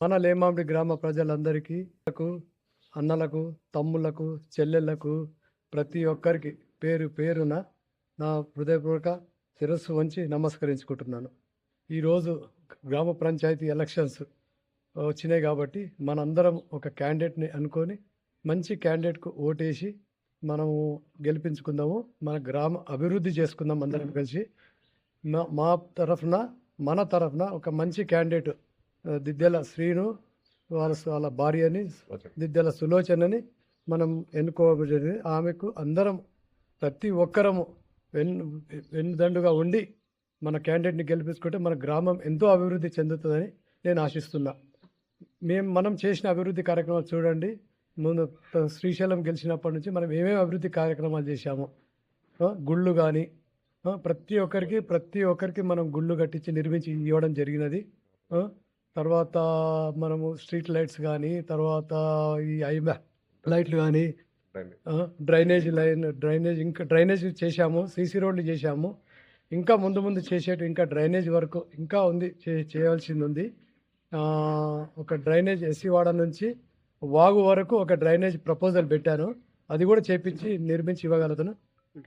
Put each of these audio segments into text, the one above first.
మన లేమామిడి గ్రామ ప్రజలందరికీ అన్నలకు తమ్ముళ్ళకు చెల్లెళ్ళకు ప్రతి ఒక్కరికి పేరు పేరున నా హృదయపూర్వక శిరస్సు వంచి నమస్కరించుకుంటున్నాను. ఈరోజు గ్రామ పంచాయతీ ఎలక్షన్స్ వచ్చినాయి కాబట్టి మనందరం ఒక క్యాండిడేట్ని అనుకొని మంచి క్యాండిడేట్కు ఓటేసి మనము గెలిపించుకుందాము మన గ్రామ అభివృద్ధి చేసుకుందాం అందరం కలిసి. మా మా తరఫున మన తరఫున ఒక మంచి క్యాండిడేట్ దిద్దెల శ్రీను వాళ్ళ వాళ్ళ భార్యని దిద్దెల సులోచనని మనం ఎన్నుకోబడింది. ఆమెకు అందరం ప్రతి ఒక్కరము వెన్ వెన్నుదండుగా ఉండి మన క్యాండిడేట్ని గెలిపించుకుంటే మన గ్రామం ఎంతో అభివృద్ధి చెందుతుందని నేను ఆశిస్తున్నా. మేము మనం చేసిన అభివృద్ధి కార్యక్రమాలు చూడండి. ముందు శ్రీశైలం గెలిచినప్పటి నుంచి మనం ఏమేమి అభివృద్ధి కార్యక్రమాలు చేశాము గుళ్ళు కానీ ప్రతి ఒక్కరికి ప్రతి ఒక్కరికి మనం గుళ్ళు కట్టించి నిర్మించి ఇవ్వడం జరిగినది. తర్వాత మనము స్ట్రీట్ లైట్స్ కానీ తర్వాత ఈ ఐ లైట్లు కానీ డ్రైనేజ్. లైన్ డ్రైనేజ్ ఇంకా డ్రైనేజ్ చేశాము సీసీ రోడ్లు చేశాము. ఇంకా ముందు ముందు చేసేటి ఇంకా డ్రైనేజ్ వరకు ఇంకా ఉంది చే చేయాల్సింది ఉంది ఒక డ్రైనేజ్ ఎస్సీవాడ నుంచి వాగు వరకు ఒక డ్రైనేజ్ ప్రపోజల్ పెట్టాను. అది కూడా చేపించి నిర్మించి ఇవ్వగలుగుతాను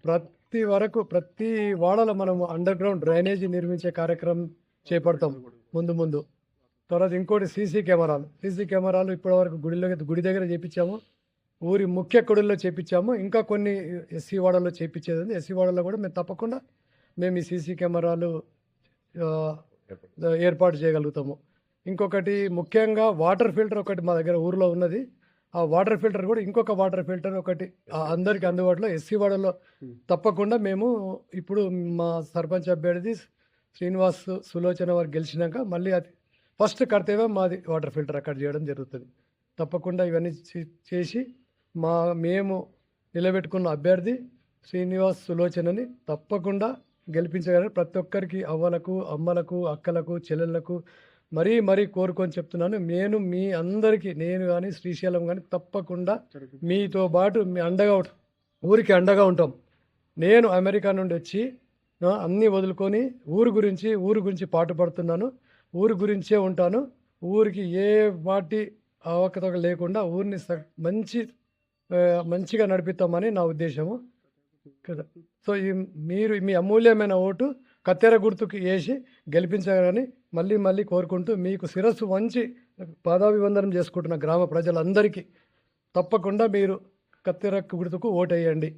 ప్రతి వరకు ప్రతి వాడలో మనము అండర్ గ్రౌండ్ డ్రైనేజీ నిర్మించే కార్యక్రమం చేపడతాం ముందు ముందు. తర్వాత ఇంకోటి సీసీ కెమెరాలు. సీసీ కెమెరాలు ఇప్పటివరకు గుడిలో గుడి దగ్గర చేపించాము. ఊరి ముఖ్య కొడుల్లో చేపించాము. ఇంకా కొన్ని ఎస్సీ వాడల్లో చేపించేది ఉంది ఎస్సీ వాడల్లో కూడా మేము తప్పకుండా మేము ఈ సీసీ కెమెరాలు ఏర్పాటు చేయగలుగుతాము. ఇంకొకటి ముఖ్యంగా వాటర్ ఫిల్టర్ ఒకటి మా దగ్గర ఊరిలో ఉన్నది. ఆ వాటర్ ఫిల్టర్ కూడా ఇంకొక వాటర్ ఫిల్టర్ ఒకటి అందరికీ అందరికి అందుబాటులో ఎస్సీ వాడలో తప్పకుండా మేము ఇప్పుడు మా సర్పంచ్ అభ్యర్థి శ్రీనివాస్ సులోచన వారు గెలిచినాక మళ్ళీ అది ఫస్ట్ కర్తవ్యం మాది వాటర్ ఫిల్టర్ అక్కడ చేయడం జరుగుతుంది. తప్పకుండా ఇవన్నీ చే- చేసి మా మేము నిలబెట్టుకున్న అభ్యర్థి శ్రీనివాస్ సులోచనని తప్పకుండా గెలిపించగలరు. ప్రతి ఒక్కరికి అవ్వలకు అమ్మలకు అక్కలకు చెల్లెళ్ళకు మరీ మరీ కోరుకొని చెప్తున్నాను నేను మీ అందరికీ నేను కానీ శ్రీశైలం కానీ తప్పకుండా మీతో పాటు మీ అండగా ఊరికి అండగా ఉంటాం. నేను అమెరికా నుండి వచ్చి అన్నీ వదులుకొని ఊరు గురించి ఊరు గురించి పాటుపడుతున్నాను. ఊరి గురించే ఉంటాను. ఊరికి ఏ వాటి అవకతవక లేకుండా ఊరిని స- మంచి మంచిగా నడిపిస్తామని నా ఉద్దేశము. కదా. సో ఈ మీరు మీ అమూల్యమైన ఓటు కత్తెర గుర్తుకు వేసి గెలిపించాలని మళ్ళీ మళ్ళీ కోరుకుంటూ మీకు శిరస్సు వంచి పాదాభివందనం చేసుకుంటున్న గ్రామ ప్రజలందరికీ తప్పకుండా మీరు కత్తెర గుర్తుకు ఓటేయండి.